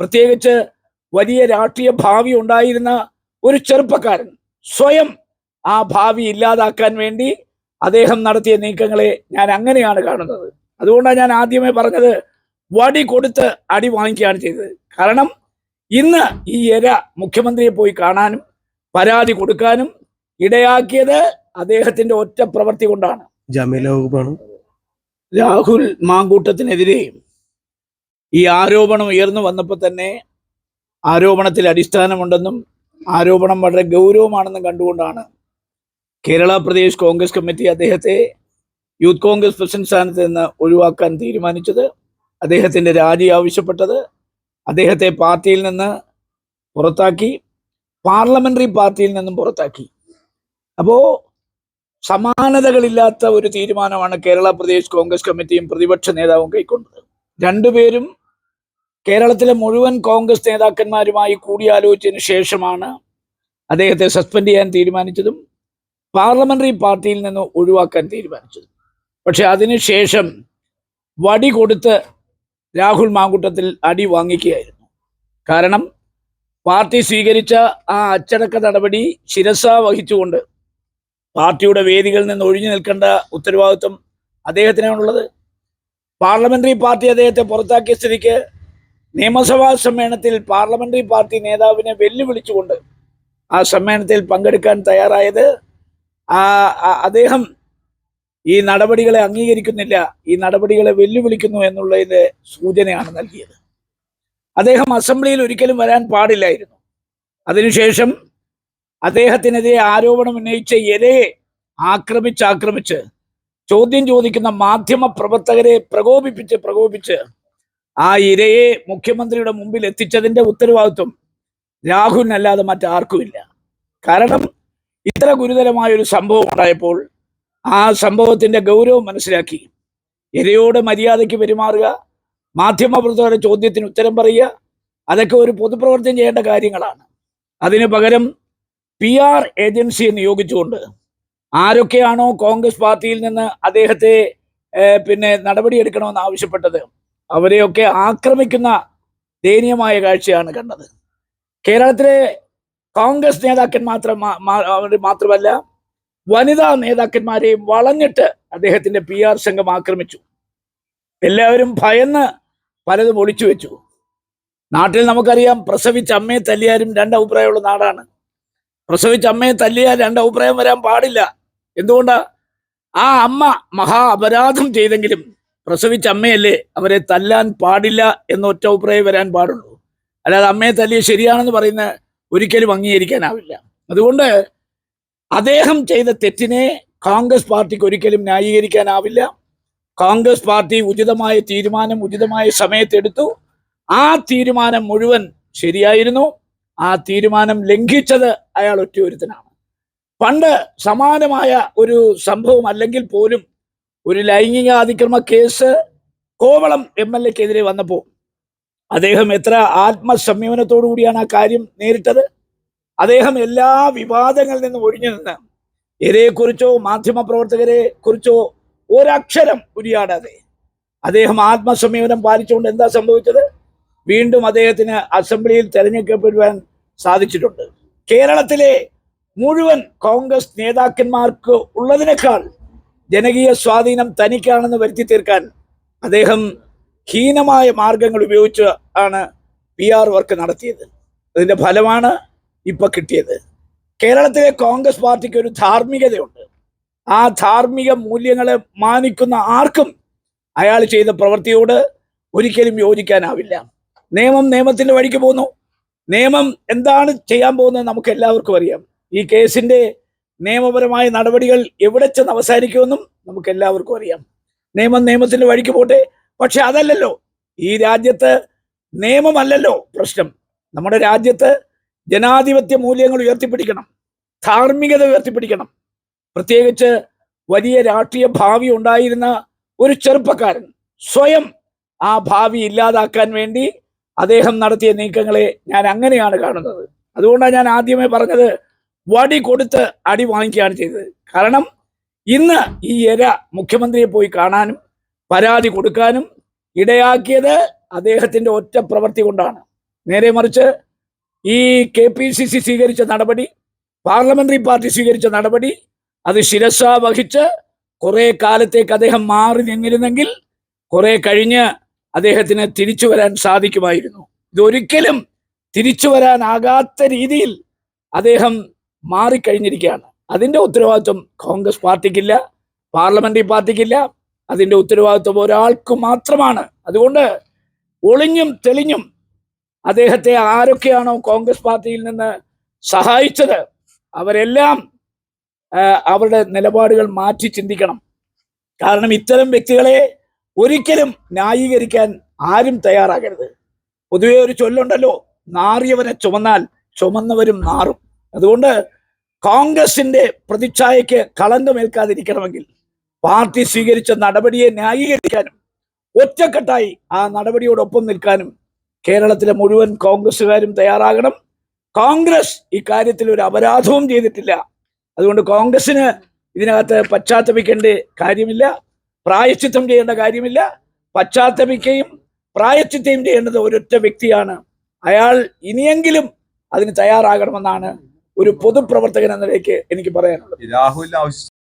പ്രത്യേകിച്ച് വലിയ രാഷ്ട്രീയ ഭാവി ഉണ്ടായിരുന്ന ഒരു ചെറുപ്പക്കാരൻ സ്വയം ആ ഭാവി ഇല്ലാതാക്കാൻ വേണ്ടി അദ്ദേഹം നടത്തിയ നീക്കങ്ങളെ ഞാൻ അങ്ങനെയാണ് കാണുന്നത്. അതുകൊണ്ടാണ് ഞാൻ ആദ്യമേ പറഞ്ഞത് വടി കൊടുത്ത് അടി വാങ്ങിക്കുകയാണ് ചെയ്തത്. കാരണം ഇന്ന് ഈ എര മുഖ്യമന്ത്രിയെ പോയി കാണാനും പരാതി കൊടുക്കാനും ഇടയാക്കിയത് അദ്ദേഹത്തിന്റെ ഒറ്റ പ്രവൃത്തി കൊണ്ടാണ്. രാഹുൽ മാങ്കൂട്ടത്തിനെതിരെ ഈ ആരോപണം ഉയർന്നു വന്നപ്പോൾ തന്നെ ആരോപണത്തിൽ അടിസ്ഥാനമുണ്ടെന്നും ആരോപണം വളരെ ഗൗരവമാണെന്നും കണ്ടുകൊണ്ടാണ് കേരള പ്രദേശ് കോൺഗ്രസ് കമ്മിറ്റി അദ്ദേഹത്തെ യൂത്ത് കോൺഗ്രസ് പ്രസിഡന്റ് സ്ഥാനത്ത് നിന്ന് ഒഴിവാക്കാൻ തീരുമാനിച്ചത്. അദ്ദേഹത്തിന്റെ രാജി ആവശ്യപ്പെട്ടത് അദ്ദേഹത്തെ പാർട്ടിയിൽ നിന്ന് പുറത്താക്കി പാർലമെന്ററി പാർട്ടിയിൽ നിന്നും പുറത്താക്കി. അപ്പോൾ സമാനതകളില്ലാത്ത ഒരു തീരുമാനമാണ് കേരള പ്രദേശ് കോൺഗ്രസ് കമ്മിറ്റിയും പ്രതിപക്ഷ നേതാവും കൈക്കൊണ്ടത്. രണ്ടുപേരും കേരളത്തിലെ മുഴുവൻ കോൺഗ്രസ് നേതാക്കന്മാരുമായി കൂടിയാലോചിച്ചതിന് ശേഷമാണ് അദ്ദേഹത്തെ സസ്പെൻഡ് ചെയ്യാൻ തീരുമാനിച്ചതും പാർലമെന്ററി പാർട്ടിയിൽ നിന്ന് ഒഴിവാക്കാൻ തീരുമാനിച്ചതും. പക്ഷെ അതിനുശേഷം വടി കൊടുത്ത് രാഹുൽ മാങ്കുട്ടത്തിൽ അടി വാങ്ങിക്കുകയായിരുന്നു. കാരണം പാർട്ടി സ്വീകരിച്ച ആ അച്ചടക്ക നടപടി ശിരസ വഹിച്ചുകൊണ്ട് പാർട്ടിയുടെ വേദികളിൽ നിന്ന് ഒഴിഞ്ഞു നിൽക്കേണ്ട ഉത്തരവാദിത്വം അദ്ദേഹത്തിനാണുള്ളത്. പാർലമെന്ററി പാർട്ടി അദ്ദേഹത്തെ പുറത്താക്കിയ സ്ഥിതിക്ക് നിയമസഭാ സമ്മേളനത്തിൽ പാർലമെന്ററി പാർട്ടി നേതാവിനെ വെല്ലുവിളിച്ചുകൊണ്ട് ആ സമ്മേളനത്തിൽ പങ്കെടുക്കാൻ തയ്യാറായത്. അദ്ദേഹം ഈ നടപടികളെ അംഗീകരിക്കുന്നില്ല ഈ നടപടികളെ വെല്ലുവിളിക്കുന്നു എന്നുള്ളതിന്റെ സൂചനയാണ് നൽകിയത്. അദ്ദേഹം അസംബ്ലിയിൽ ഒരിക്കലും വരാൻ പാടില്ലായിരുന്നു. അതിനുശേഷം അദ്ദേഹത്തിനെതിരെ ആരോപണം ഉന്നയിച്ച ഇരയെ ആക്രമിച്ച് ആക്രമിച്ച് ചോദ്യം ചോദിക്കുന്ന മാധ്യമ പ്രവർത്തകരെ പ്രകോപിപ്പിച്ച് പ്രകോപിച്ച് ആ ഇരയെ മുഖ്യമന്ത്രിയുടെ മുമ്പിൽ എത്തിച്ചതിന്റെ ഉത്തരവാദിത്വം രാഹുലിനല്ലാതെ മറ്റാർക്കുമില്ല. കാരണം ഇത്ര ഗുരുതരമായ ഒരു സംഭവം ഉണ്ടായപ്പോൾ ആ സംഭവത്തിന്റെ ഗൗരവം മനസ്സിലാക്കി. ഇരയോട് മര്യാദയ്ക്ക് പെരുമാറുക മാധ്യമപ്രവർത്തകരുടെ ചോദ്യത്തിന് ഉത്തരം പറയുക അതൊക്കെ ഒരു പൊതുപ്രവർത്തനം ചെയ്യേണ്ട കാര്യങ്ങളാണ്. അതിന് പകരം പി ആർ ഏജൻസിയെ നിയോഗിച്ചുകൊണ്ട് ആരൊക്കെയാണോ കോൺഗ്രസ് പാർട്ടിയിൽ നിന്ന് അദ്ദേഹത്തെ പിന്നെ നടപടിയെടുക്കണമെന്ന് ആവശ്യപ്പെട്ടത് അവരെയൊക്കെ ആക്രമിക്കുന്ന ദയനീയമായ കാഴ്ചയാണ് കണ്ടത്. കേരളത്തിലെ കോൺഗ്രസ് നേതാക്കന്മാർ മാത്രമല്ല വനിതാ നേതാക്കന്മാരെയും വളഞ്ഞിട്ട് അദ്ദേഹത്തിന്റെ പി ആർ സംഘം ആക്രമിച്ചു. എല്ലാവരും ഭയന്ന് പലതും ഒളിച്ചു വെച്ചു. നാട്ടിൽ നമുക്കറിയാം പ്രസവിച്ച അമ്മയെ തല്ലിയാലും രണ്ട് അഭിപ്രായമുള്ള നാടാണ്. പ്രസവിച്ച അമ്മയെ തല്ലിയാൽ രണ്ട് അഭിപ്രായം വരാൻ പാടില്ല. എന്തുകൊണ്ടാ? ആ അമ്മ മഹാ അപരാധം ചെയ്തെങ്കിലും പ്രസവിച്ച അമ്മയല്ലേ അവരെ തല്ലാൻ പാടില്ല എന്ന ഒറ്റ അഭിപ്രായം വരാൻ പാടുള്ളൂ. അല്ലാതെ അമ്മയെ തല്ലിയ ശരിയാണെന്ന് പറയുന്ന ഒരിക്കലും അംഗീകരിക്കാനാവില്ല. അതുകൊണ്ട് അദ്ദേഹം ചെയ്ത തെറ്റിനെ കോൺഗ്രസ് പാർട്ടിക്ക് ഒരിക്കലും ന്യായീകരിക്കാനാവില്ല. കോൺഗ്രസ് പാർട്ടി ഉചിതമായ തീരുമാനം ഉചിതമായ സമയത്തെടുത്തു ആ തീരുമാനം മുഴുവൻ ശരിയായിരുന്നു. ആ തീരുമാനം ലംഘിച്ചത് അയാൾ ഒറ്റയൊരുത്തനാണ്. പണ്ട് സമാനമായ ഒരു സംഭവം അല്ലെങ്കിൽ പോലും ഒരു ലൈംഗിക അതിക്രമ കേസ് കോവളം എം എൽ എക്കെതിരെ വന്നപ്പോൾ അദ്ദേഹം എത്ര ആത്മസംയമനത്തോടു കൂടിയാണ് ആ കാര്യം നേരിട്ടത്? അദ്ദേഹം എല്ലാ വിവാദങ്ങളിൽ നിന്നും ഒഴിഞ്ഞു നിന്ന് ഇരയെക്കുറിച്ചോ മാധ്യമപ്രവർത്തകരെ കുറിച്ചോ ഒരക്ഷരം ഉരിയാടാതെ അദ്ദേഹം ആത്മസംയമനം പാലിച്ചുകൊണ്ട് എന്താ സംഭവിച്ചത്? വീണ്ടും അദ്ദേഹത്തിന് അസംബ്ലിയിൽ തെരഞ്ഞെടുക്കപ്പെടുവാൻ സാധിച്ചിട്ടുണ്ട്. കേരളത്തിലെ മുഴുവൻ കോൺഗ്രസ് നേതാക്കന്മാർക്ക് ഉള്ളതിനേക്കാൾ ജനകീയ സ്വാധീനം തനിക്കാണെന്ന് വരുത്തി തീർക്കാൻ അദ്ദേഹം ഹീനമായ മാർഗങ്ങൾ ഉപയോഗിച്ച് ആണ് പി ആർ വർക്ക് നടത്തിയത്. അതിന്റെ ഫലമാണ് ഇപ്പൊ കിട്ടിയത്. കേരളത്തിലെ കോൺഗ്രസ് പാർട്ടിക്ക് ഒരു ധാർമ്മികതയുണ്ട്. ആ ധാർമ്മിക മൂല്യങ്ങളെ മാനിക്കുന്ന ആർക്കും അയാൾ ചെയ്ത പ്രവൃത്തിയോട് ഒരിക്കലും യോജിക്കാനാവില്ല. നിയമം നിയമത്തിന്റെ വഴിക്ക് പോകുന്നു. നിയമം എന്താണ് ചെയ്യാൻ പോകുന്നത് നമുക്ക് എല്ലാവർക്കും അറിയാം. ഈ കേസിന്റെ നിയമപരമായ നടപടികൾ എവിടെ ചെന്ന് അവസാനിക്കുമെന്നും നമുക്ക് എല്ലാവർക്കും അറിയാം. നിയമം നിയമത്തിന്റെ വഴിക്ക് പോട്ടെ. പക്ഷെ അതല്ലല്ലോ. ഈ രാജ്യത്ത് നിയമമല്ലല്ലോ പ്രശ്നം. നമ്മുടെ രാജ്യത്ത് ജനാധിപത്യ മൂല്യങ്ങൾ ഉയർത്തിപ്പിടിക്കണം. ധാർമ്മികത ഉയർത്തിപ്പിടിക്കണം. പ്രത്യേകിച്ച് വലിയ രാഷ്ട്രീയ ഭാവി ഉണ്ടായിരുന്ന ഒരു ചെറുപ്പക്കാരൻ സ്വയം ആ ഭാവി ഇല്ലാതാക്കാൻ വേണ്ടി അദ്ദേഹം നടത്തിയ നീക്കങ്ങളെ ഞാൻ അങ്ങനെയാണ് കാണുന്നത്. അതുകൊണ്ടാണ് ഞാൻ ആദ്യമേ പറഞ്ഞത് വടി കൊടുത്ത് അടി വാങ്ങിക്കുകയാണ് ചെയ്തത്. കാരണം ഇന്ന് ഈ എര മുഖ്യമന്ത്രിയെ പോയി കാണാനും പരാതി കൊടുക്കാനും ഇടയാക്കിയത് അദ്ദേഹത്തിന്റെ ഒറ്റ പ്രവൃത്തി കൊണ്ടാണ്. നേരെ മറിച്ച് ഈ കെ പി സി സി സ്വീകരിച്ച നടപടി പാർലമെന്ററി പാർട്ടി സ്വീകരിച്ച നടപടി അത് ശിരസ വഹിച്ച് കുറെ കാലത്തേക്ക് അദ്ദേഹം മാറി നിന്നിരുന്നെങ്കിൽ കുറെ കഴിഞ്ഞ് അദ്ദേഹത്തിന് തിരിച്ചു വരാൻ സാധിക്കുമായിരുന്നു. ഇതൊരിക്കലും തിരിച്ചു വരാനാകാത്ത രീതിയിൽ അദ്ദേഹം മാറിക്കഴിഞ്ഞിരിക്കുകയാണ്. അതിന്റെ ഉത്തരവാദിത്വം കോൺഗ്രസ് പാർട്ടിക്കില്ല പാർലമെന്ററി പാർട്ടിക്കില്ല. അതിന്റെ ഉത്തരവാദിത്വം ഒരാൾക്ക് മാത്രമാണ്. അതുകൊണ്ട് ഒളിഞ്ഞും തെളിഞ്ഞും അദ്ദേഹത്തെ ആരൊക്കെയാണോ കോൺഗ്രസ് പാർട്ടിയിൽ നിന്ന് സഹായിച്ചത് അവരെല്ലാം അവരുടെ നിലപാടുകൾ മാറ്റി ചിന്തിക്കണം. കാരണം ഇത്തരം വ്യക്തികളെ ഒരിക്കലും ന്യായീകരിക്കാൻ ആരും തയ്യാറാകരുത്. പൊതുവെ ഒരു ചൊല്ലുണ്ടല്ലോ നാറിയവരെ ചുമന്നാൽ ചുമന്നവരും നാറും. അതുകൊണ്ട് കോൺഗ്രസിന്റെ പ്രതിച്ഛായയ്ക്ക് കളങ്കമേൽക്കാതിരിക്കണമെങ്കിൽ പാർട്ടി സ്വീകരിച്ച നടപടിയെ ന്യായീകരിക്കാനും ഒറ്റക്കെട്ടായി ആ നടപടിയോടൊപ്പം നിൽക്കാനും കേരളത്തിലെ മുഴുവൻ കോൺഗ്രസ്സുകാരും തയ്യാറാകണം. കോൺഗ്രസ് ഇക്കാര്യത്തിൽ ഒരു അപരാധവും ചെയ്തിട്ടില്ല. അതുകൊണ്ട് കോൺഗ്രസിന് ഇതിനകത്ത് പശ്ചാത്തപിക്കേണ്ട കാര്യമില്ല. പ്രായശ്ചിത്തം ചെയ്യേണ്ട കാര്യമില്ല. പശ്ചാത്തപിക്കുകയും പ്രായശ്ചിത്തയും ചെയ്യേണ്ടത് ഒരൊറ്റ വ്യക്തിയാണ്. അയാൾ ഇനിയെങ്കിലും അതിന് തയ്യാറാകണമെന്നാണ് ഒരു പൊതുപ്രവർത്തകൻ എന്ന നിലയ്ക്ക് എനിക്ക് പറയാനുള്ളത്. രാഹുലിന്റെ ആവശ്യം